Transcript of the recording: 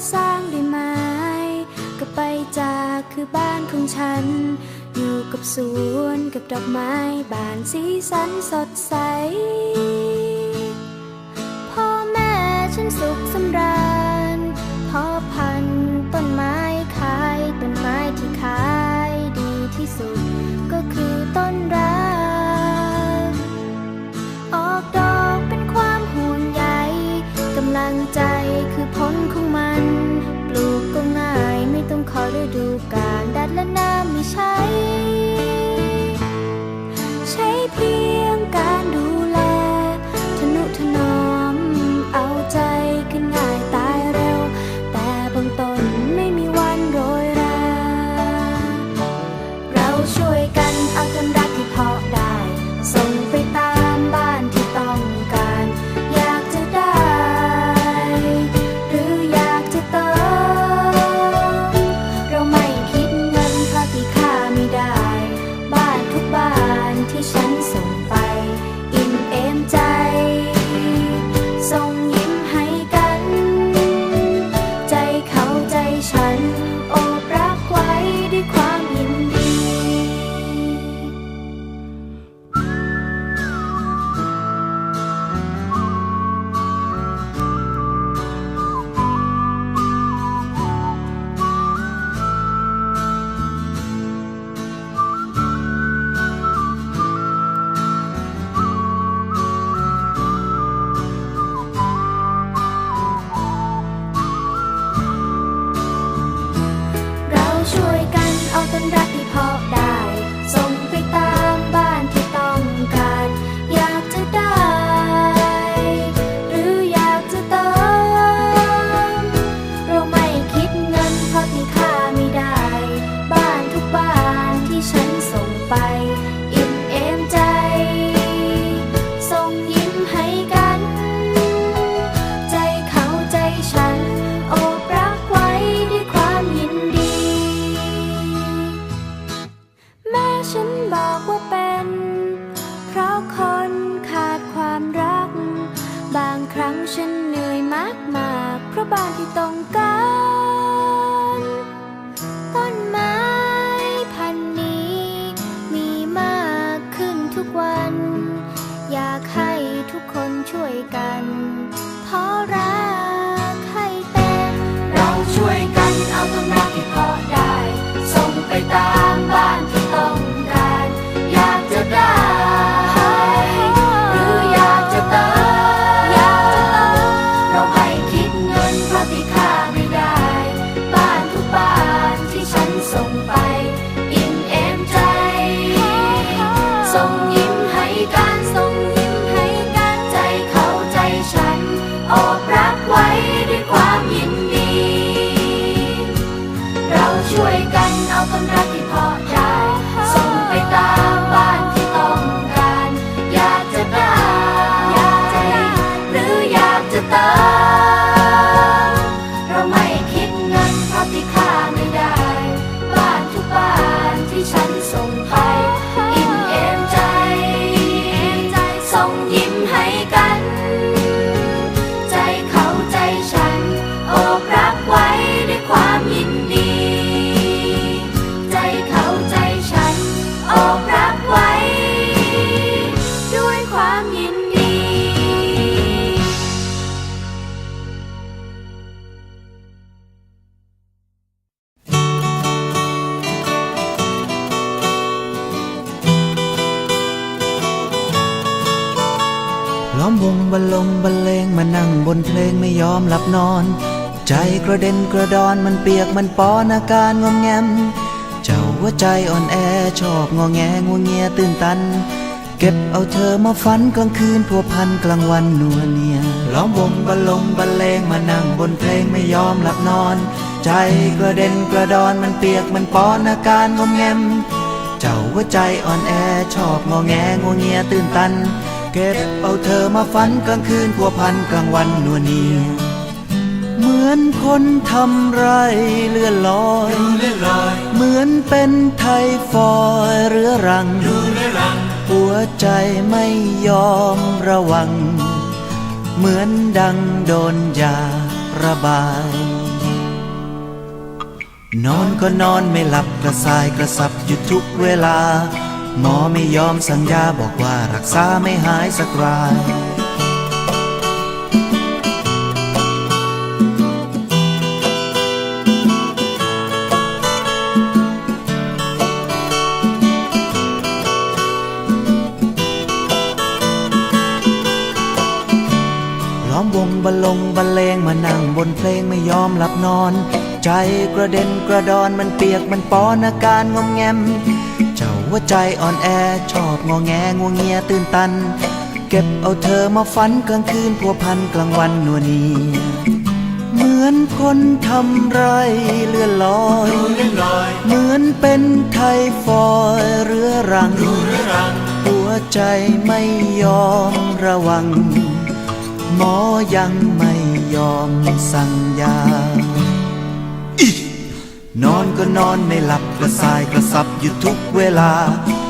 ที่สร้างด้วยไม้ก็ไปจากคือบ้านของฉัน อยู่กับสวนกับดอกไม้บานสีสันสดใส พ่อแม่ฉันสุขสำราญพ่อพันต้นไม้ขายต้นไม้ที่ขายดีที่สุด ก็คือต้นรักำลังใจคือผลของมัน ปลูกก็ง่ายไม่ต้องคอยฤดูกาลดัดและน้ำไม่ใช้ ใช้เพียง ต้องการ ต้นไม้พันนี้ มีมากขึ้นทุกวัน อยากให้ทุกคนช่วยกันาะที่ค่าไม่ได้ บ้านทุกบ้านที่ฉันส่งไป อิ่มเอมใจ ส่งยิ้มให้กันส่งยิ้มให้กันใจเขาใจฉันโอบรัก ล้อมวงบรรลงบรรเลงมานั่งบนเพลงไม่ยอมหลับนอน ใจกระเด็นกระดอนมันเปียกมันปอนอาการงอมแงม เจ้าหัวใจอ่อนแอชอบงอแงงัวเงียตื่นตัน เก็บเอาเธอมาฝันกลางคืนพัวพันกลางวันนัวเนียล้อมวงบรรลงบรรเลงมานั่งบนเพลงไม่ยอมหลับนอน ใจกระเด็นกระดอนมันเปียกมันปอนอาการงอมแงม เจ้าหัวใจอ่อนแอชอบงอแงงัวเงียตื่นตัน ก็บเอาเธอมาฝันกลางคืนพัวพันกลางวันนัวเนีย เหมือนคนทำไรเลื่อนลอย เหมือนเป็นไทฟอยเรื้อรัง หัวใจไม่ยอมระวัง เหมือนดังโดนยาระบาย นอนก็นอนไม่หลับกระสายกระสับอยู่ทุกเวลา หมอไม่ยอมสัญญาบอกว่ารักษาไม่หายสักราย ล้อมวงบรรลงบรรเลงมานั่งบนเพลงไม่ยอมหลับนอน ใจกระเด็นกระดอนมันเปียกมันปอนอาการงอมแงม เจ้าว่าใจอ่อนแอชอบงอแงงวงเงียตื่นตัน เก็บเอาเธอมาฝันกลางคืนพัวพันกลางวันนัวเนียเหมือนคนทำไรเลื่อนลอย เหมือนเป็นไทฟอยเรื้อรัง หัวใจไม่ยอมระวัง หมอยังไม่ยอมสั่งยา นอนก็นอนไม่หลับกระสายกระสับอยู่ทุกเวลา